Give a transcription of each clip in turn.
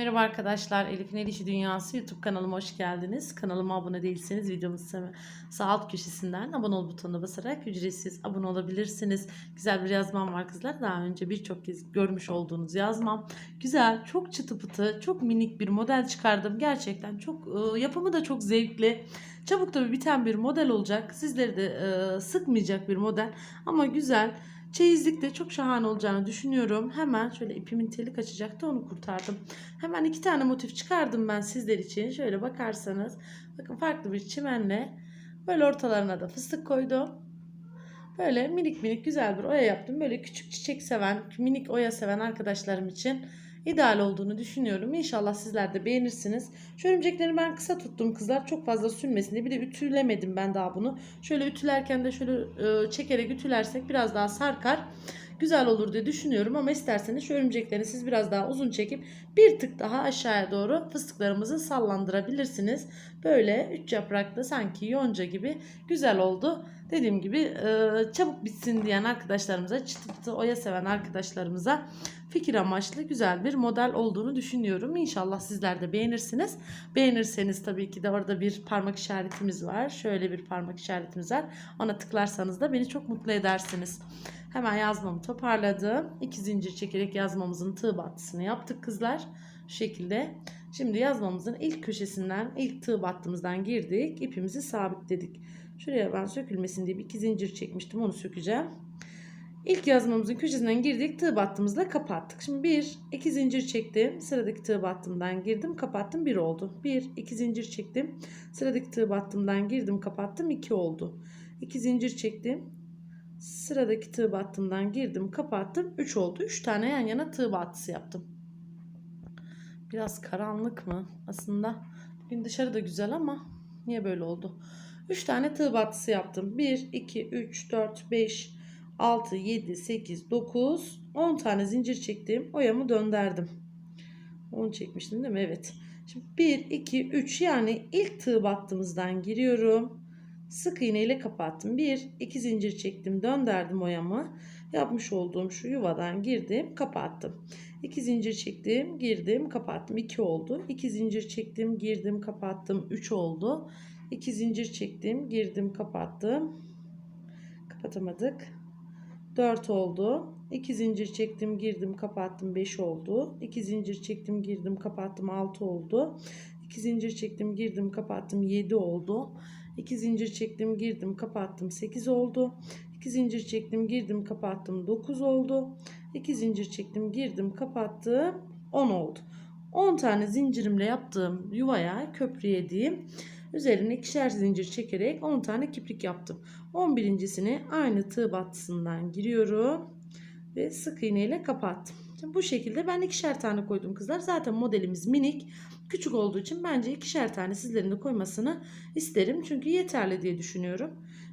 Merhaba arkadaşlar, Elif'in El İşi Dünyası YouTube kanalıma hoş geldiniz. Kanalıma abone değilseniz videomun sağ alt köşesinden abone ol butonuna basarak ücretsiz abone olabilirsiniz. Güzel bir yazmam var kızlar. Daha önce birçok kez görmüş olduğunuz yazmam. Güzel, çok çıtı pıtı, çok minik bir model çıkardım. Gerçekten çok e, yapımı da çok zevkli. Çabuk tabii biten bir model olacak. Sizleri de e, sıkmayacak bir model ama güzel. Çeyizlik de çok şahane olacağını düşünüyorum. Hemen şöyle ipimin teli kaçacaktı onu kurtardım. Hemen iki tane motif çıkardım ben sizler için. Şöyle bakarsanız bakın farklı bir çimenle böyle ortalarına da fıstık koydum. Böyle minik minik güzel bir oya yaptım. Böyle küçük çiçek seven, minik oya seven arkadaşlarım için ideal olduğunu düşünüyorum. İnşallah sizler de beğenirsiniz. Şu örümcekleri ben kısa tuttum kızlar. Çok fazla sünmesin diye. Bir de ütülemedim ben daha bunu. Şöyle ütülerken de şöyle e, çekerek ütülersek biraz daha sarkar. Güzel olur diye düşünüyorum ama isterseniz şu örümceklerini siz biraz daha uzun çekip bir tık daha aşağıya doğru fıstıklarımızı sallandırabilirsiniz. Böyle üç yapraklı sanki yonca gibi güzel oldu. Dediğim gibi e, çabuk bitsin diyen arkadaşlarımıza, çıtı pıtı oya seven arkadaşlarımıza fikir amaçlı güzel bir model olduğunu düşünüyorum. İnşallah sizler de beğenirsiniz. Beğenirseniz tabii ki de orada bir parmak işaretimiz var. Şöyle bir parmak işaretimiz var. Ona tıklarsanız da beni çok mutlu edersiniz. Hemen yazmamı toparladım. İki zincir çekerek yazmamızın tığ battısını yaptık kızlar. Şu şekilde. Şimdi yazmamızın ilk köşesinden, ilk tığ battımızdan girdik. İpimizi sabitledik. Şuraya ben sökülmesin diye bir iki zincir çekmiştim. Onu sökeceğim. İlk yazmamızın köşesinden girdik. Tığ battığımızla kapattık. Şimdi bir, iki zincir çektim. Sıradaki tığ battımdan girdim, kapattım. Bir oldu. Bir, iki zincir çektim. Sıradaki tığ battımdan girdim, kapattım. iki oldu. İki zincir çektim. Sıradaki tığ battımdan girdim, kapattım. Üç oldu. Üç tane yan yana tığ battısı yaptım. Biraz karanlık mı? Aslında bugün dışarı da güzel ama niye böyle oldu? Üç tane tığ battısı yaptım. Bir, iki, üç, dört, beş, 6, 7, 8, 9, 10 tane zincir çektim. Oyamı döndürdüm. 10 çekmiştim değil mi? Evet. Şimdi 1, 2, 3 yani ilk tığ battığımızdan giriyorum. Sık iğne ile kapattım. 1, 2 zincir çektim. Döndürdüm oyamı. Yapmış olduğum şu yuvadan girdim. Kapattım. 2 zincir çektim. Girdim. Kapattım. 2 oldu. 2 zincir çektim. Girdim. Kapattım. 3 oldu. 2 zincir çektim. Girdim. Kapattım. Kapatamadık. 4 oldu. 2 zincir çektim, girdim, kapattım 5 oldu. 2 zincir çektim, girdim, kapattım 6 oldu. 2 zincir çektim, girdim, kapattım 7 oldu. 2 zincir çektim, girdim, kapattım 8 oldu. 2 zincir çektim, girdim, kapattım 9 oldu. 2 zincir çektim, girdim, kapattım 10 oldu. 10 tane zincirimle yaptığım yuvaya köprüye diyeyim. Üzerine ikişer zincir çekerek 10 tane kiprik yaptım. 11.sini aynı tığ battısından giriyorum ve sık iğne ile kapattım. Şimdi bu şekilde ben ikişer tane koydum kızlar. Zaten modelimiz minik. Küçük olduğu için bence ikişer tane sizlerin de koymasını isterim. Çünkü yeterli diye düşünüyorum.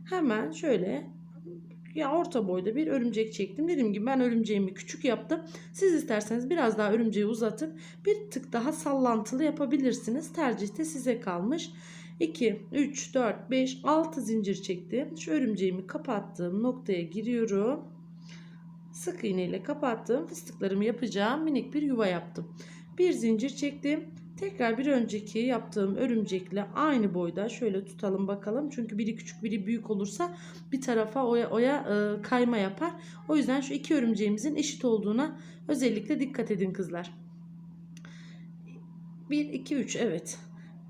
Hemen şöyle ya orta boyda bir örümcek çektim. Dediğim gibi ben örümceğimi küçük yaptım. Siz isterseniz biraz daha örümceği uzatıp bir tık daha sallantılı yapabilirsiniz. Tercih de size kalmış. 2, 3, 4, 5, 6 zincir çektim. Şu örümceğimi kapattığım noktaya giriyorum. Sık iğne ile kapattım. Fıstıklarımı yapacağım. Minik bir yuva yaptım. Bir zincir çektim. Tekrar bir önceki yaptığım örümcekle aynı boyda şöyle tutalım bakalım. Çünkü biri küçük biri büyük olursa bir tarafa oya, oya e, kayma yapar. O yüzden şu iki örümceğimizin eşit olduğuna özellikle dikkat edin kızlar. 1, 2, 3 evet.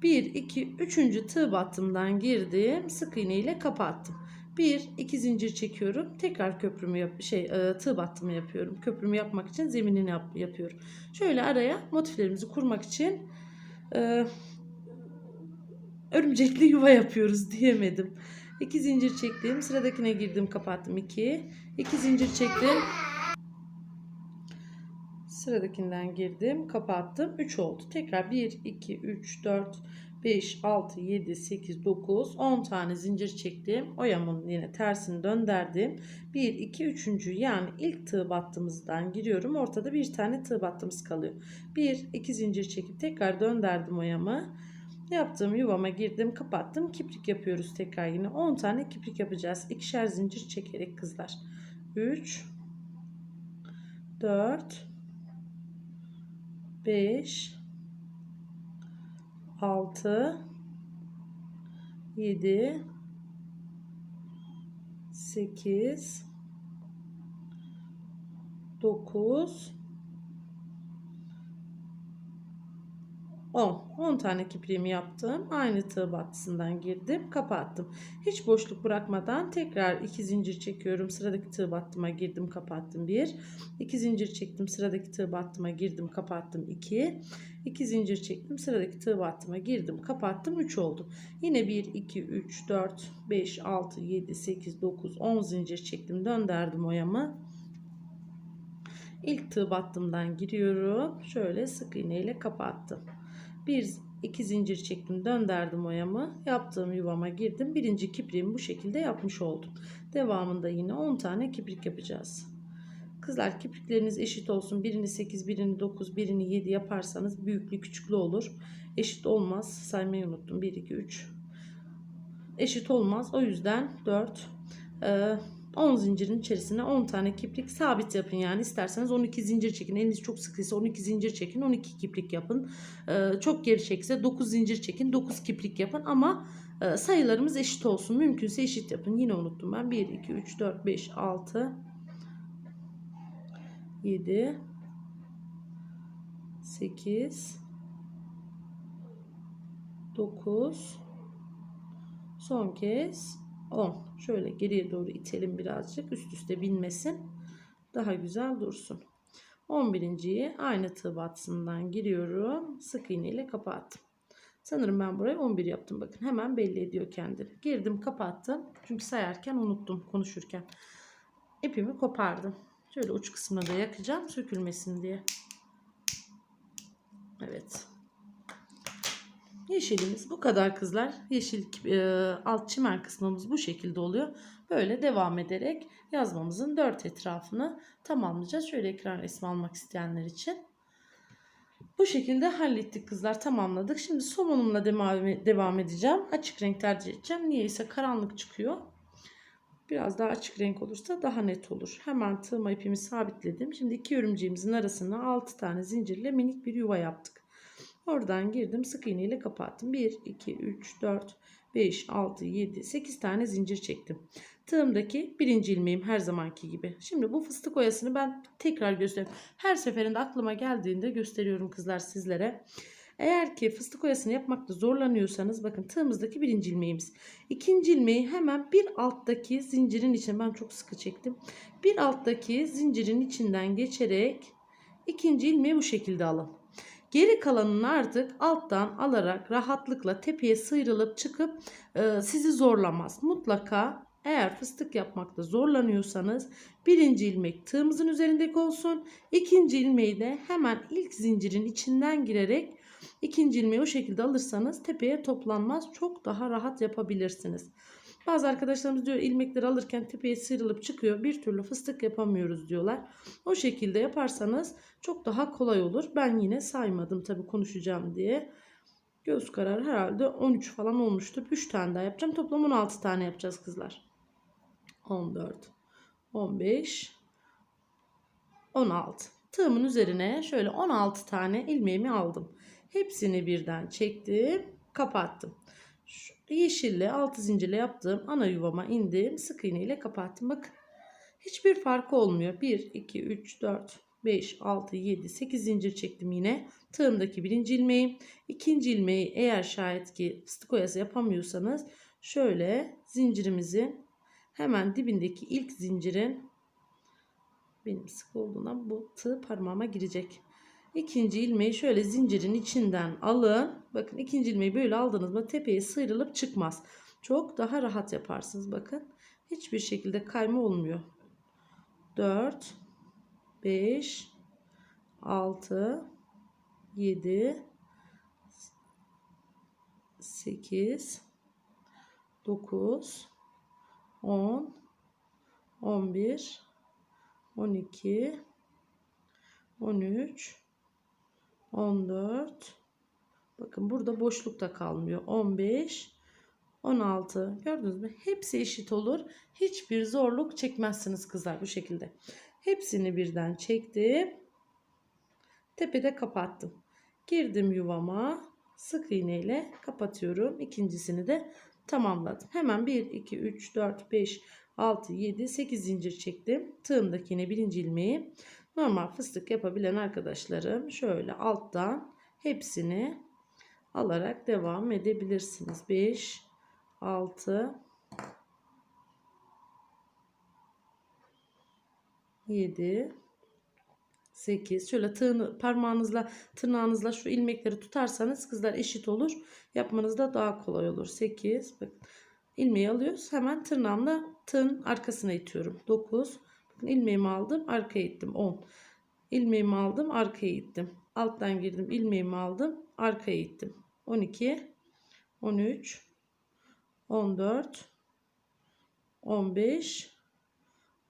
1, 2, 3. tığ battımdan girdim. Sık iğne ile kapattım. 1, 2 zincir çekiyorum. Tekrar köprümü yap şey e, tığ battımı yapıyorum. Köprümü yapmak için zeminini yap, yapıyorum. Şöyle araya motiflerimizi kurmak için e, örümcekli yuva yapıyoruz diyemedim. 2 zincir çektim. Sıradakine girdim, kapattım 2. 2 zincir çektim. Sıradakinden girdim, kapattım. 3 oldu. Tekrar 1, 2, 3, 4, 5, 6, 7, 8, 9, 10 tane zincir çektim. Oyamın yine tersini döndürdüm. 1, 2, 3. yani ilk tığ battığımızdan giriyorum. Ortada bir tane tığ battığımız kalıyor. 1, 2 zincir çekip tekrar döndürdüm oyamı. Yaptığım yuvama girdim, kapattım. Kiprik yapıyoruz tekrar yine. 10 tane kiprik yapacağız. İkişer zincir çekerek kızlar. 3, 4, 5 6 7 8 9 10. 10 tane kipriğimi yaptım. Aynı tığ battısından girdim. Kapattım. Hiç boşluk bırakmadan tekrar 2 zincir çekiyorum. Sıradaki tığ battıma girdim. Kapattım. 1. 2 zincir çektim. Sıradaki tığ battıma girdim. Kapattım. 2. 2 zincir çektim. Sıradaki tığ battıma girdim. Kapattım. 3 oldu. Yine 1, 2, 3, 4, 5, 6, 7, 8, 9, 10 zincir çektim. Döndürdüm oyamı. İlk tığ battımdan giriyorum. Şöyle sık iğne ile kapattım. Bir iki zincir çektim döndürdüm oyamı. Yaptığım yuvama girdim. Birinci kipriğimi bu şekilde yapmış oldum. Devamında yine 10 tane kiprik yapacağız. Kızlar kiprikleriniz eşit olsun. Birini 8 birini 9 birini 7 yaparsanız büyüklü küçüklü olur. Eşit olmaz. Saymayı unuttum. 1 2 3 eşit olmaz. O yüzden 4 10 zincirin içerisine 10 tane kiprik sabit yapın yani. İsterseniz 12 zincir çekin. Eliniz çok sıkıysa 12 zincir çekin 12 kiprik yapın. Ee, çok geri çekse 9 zincir çekin 9 kiprik yapın. Ama e, sayılarımız eşit olsun. Mümkünse eşit yapın. Yine unuttum ben. 1 2 3 4 5 6 7 8 9 son kez 10 Şöyle geriye doğru itelim birazcık. Üst üste binmesin. Daha güzel dursun. 11.yi aynı tığ batsından giriyorum. Sık iğne ile kapattım. Sanırım ben buraya 11 yaptım. Bakın hemen belli ediyor kendini. Girdim kapattım. Çünkü sayarken unuttum konuşurken. İpimi kopardım. Şöyle uç kısmına da yakacağım sökülmesin diye. Evet. Yeşilimiz bu kadar kızlar. Yeşil e, alt çimen kısmımız bu şekilde oluyor. Böyle devam ederek yazmamızın dört etrafını tamamlayacağız. Şöyle ekran resmi almak isteyenler için. Bu şekilde hallettik kızlar tamamladık. Şimdi somonumla devam edeceğim. Açık renk tercih edeceğim. Niyeyse karanlık çıkıyor. Biraz daha açık renk olursa daha net olur. Hemen tığma ipimi sabitledim. Şimdi iki örümceğimizin arasına 6 tane zincirle minik bir yuva yaptık. Oradan girdim sık iğne ile kapattım. 1, 2, 3, 4, 5, 6, 7, 8 tane zincir çektim. Tığımdaki birinci ilmeğim her zamanki gibi. Şimdi bu fıstık oyasını ben tekrar gösteriyorum. Her seferinde aklıma geldiğinde gösteriyorum kızlar sizlere. Eğer ki fıstık oyasını yapmakta zorlanıyorsanız bakın tığımızdaki birinci ilmeğimiz. İkinci ilmeği hemen bir alttaki zincirin içine ben çok sıkı çektim. Bir alttaki zincirin içinden geçerek ikinci ilmeği bu şekilde alın. Geri kalanını artık alttan alarak rahatlıkla tepeye sıyrılıp çıkıp e, sizi zorlamaz. Mutlaka eğer fıstık yapmakta zorlanıyorsanız birinci ilmek tığımızın üzerindeki olsun. ikinci ilmeği de hemen ilk zincirin içinden girerek ikinci ilmeği o şekilde alırsanız tepeye toplanmaz. Çok daha rahat yapabilirsiniz. Bazı arkadaşlarımız diyor ilmekleri alırken tepeye sıyrılıp çıkıyor. Bir türlü fıstık yapamıyoruz diyorlar. O şekilde yaparsanız çok daha kolay olur. Ben yine saymadım tabi konuşacağım diye. Göz kararı herhalde 13 falan olmuştur. 3 tane daha yapacağım. Toplam 16 tane yapacağız kızlar. 14, 15, 16. Tığımın üzerine şöyle 16 tane ilmeğimi aldım. Hepsini birden çektim, kapattım. Şu yeşille altı zincirle yaptığım ana yuvama indim. Sık iğne ile kapattım. Bakın. Hiçbir farkı olmuyor. 1, 2, 3, 4, 5, 6, 7, 8 zincir çektim yine. Tığımdaki birinci ilmeği. ikinci ilmeği eğer şayet ki fıstık oyası yapamıyorsanız şöyle zincirimizin hemen dibindeki ilk zincirin benim sık olduğundan bu tığ parmağıma girecek. İkinci ilmeği şöyle zincirin içinden alın. Bakın ikinci ilmeği böyle aldınız mı tepeye sıyrılıp çıkmaz. Çok daha rahat yaparsınız. Bakın hiçbir şekilde kayma olmuyor. 4 5 6 7 8 9 10 11 12 13 14 bakın burada boşluk da kalmıyor. 15 16 gördünüz mü? Hepsi eşit olur. Hiçbir zorluk çekmezsiniz kızlar bu şekilde. Hepsini birden çektim. Tepede kapattım. Girdim yuvama. Sık iğne ile kapatıyorum. İkincisini de tamamladım. Hemen 1, 2, 3, 4, 5, 6, 7, 8 zincir çektim. Tığımdaki yine birinci ilmeği normal fıstık yapabilen arkadaşlarım şöyle alttan hepsini alarak devam edebilirsiniz. 5, 6, 7, 8 şöyle tığını parmağınızla tırnağınızla şu ilmekleri tutarsanız kızlar eşit olur. Yapmanız da daha kolay olur. 8 bakın ilmeği alıyoruz. Hemen tırnağımla tığın arkasına itiyorum. 9 ilmeğimi aldım arkaya ittim. 10 ilmeğimi aldım arkaya ittim. Alttan girdim ilmeğimi aldım arkaya ittim. 12 13 14 15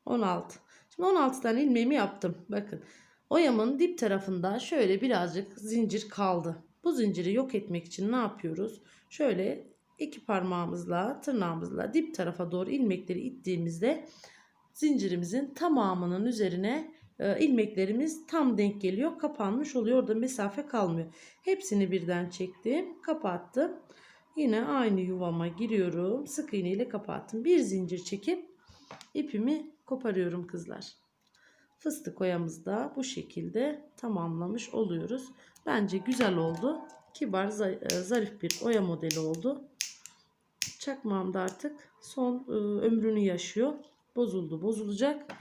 16 Şimdi 16 tane ilmeğimi yaptım. Bakın oyamın dip tarafında şöyle birazcık zincir kaldı. Bu zinciri yok etmek için ne yapıyoruz? Şöyle iki parmağımızla tırnağımızla dip tarafa doğru ilmekleri ittiğimizde zincirimizin tamamının üzerine e, ilmeklerimiz tam denk geliyor. Kapanmış oluyor. Orada mesafe kalmıyor. Hepsini birden çektim. Kapattım. Yine aynı yuvama giriyorum. Sık iğne ile kapattım. Bir zincir çekip ipimi koparıyorum kızlar. Fıstık oyamızı da bu şekilde tamamlamış oluyoruz. Bence güzel oldu. Kibar e, zarif bir oya modeli oldu. Çakmağım da artık son e, ömrünü yaşıyor. Bozuldu bozulacak.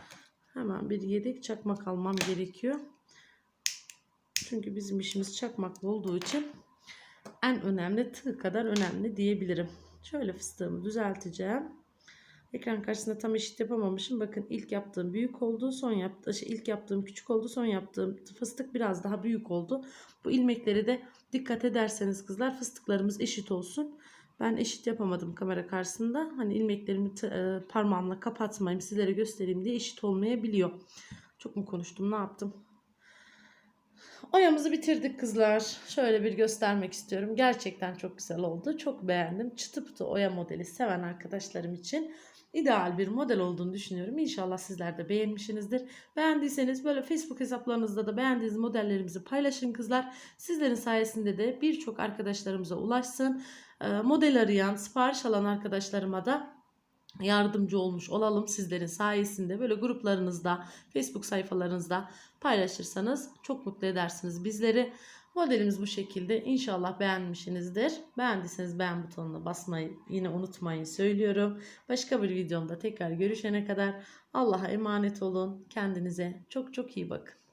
Hemen bir yedek çakmak almam gerekiyor. Çünkü bizim işimiz çakmaklı olduğu için en önemli tığ kadar önemli diyebilirim. Şöyle fıstığımı düzelteceğim. Ekran karşısında tam eşit yapamamışım. Bakın ilk yaptığım büyük oldu. Son yaptığım şey, ilk yaptığım küçük oldu. Son yaptığım fıstık biraz daha büyük oldu. Bu ilmekleri de dikkat ederseniz kızlar fıstıklarımız eşit olsun. Ben eşit yapamadım kamera karşısında. Hani ilmeklerimi e, parmağımla kapatmayayım sizlere göstereyim diye eşit olmayabiliyor. Çok mu konuştum ne yaptım? Oyamızı bitirdik kızlar. Şöyle bir göstermek istiyorum. Gerçekten çok güzel oldu. Çok beğendim. Çıtı pıtı oya modeli seven arkadaşlarım için ideal bir model olduğunu düşünüyorum. İnşallah sizler de beğenmişsinizdir. Beğendiyseniz böyle Facebook hesaplarınızda da beğendiğiniz modellerimizi paylaşın kızlar. Sizlerin sayesinde de birçok arkadaşlarımıza ulaşsın. Ee, Model arayan, sipariş alan arkadaşlarıma da yardımcı olmuş olalım sizlerin sayesinde böyle gruplarınızda Facebook sayfalarınızda paylaşırsanız çok mutlu edersiniz bizleri. Modelimiz bu şekilde. İnşallah beğenmişsinizdir. Beğendiyseniz beğen butonuna basmayı yine unutmayın söylüyorum. Başka bir videomda tekrar görüşene kadar Allah'a emanet olun. Kendinize çok çok iyi bakın.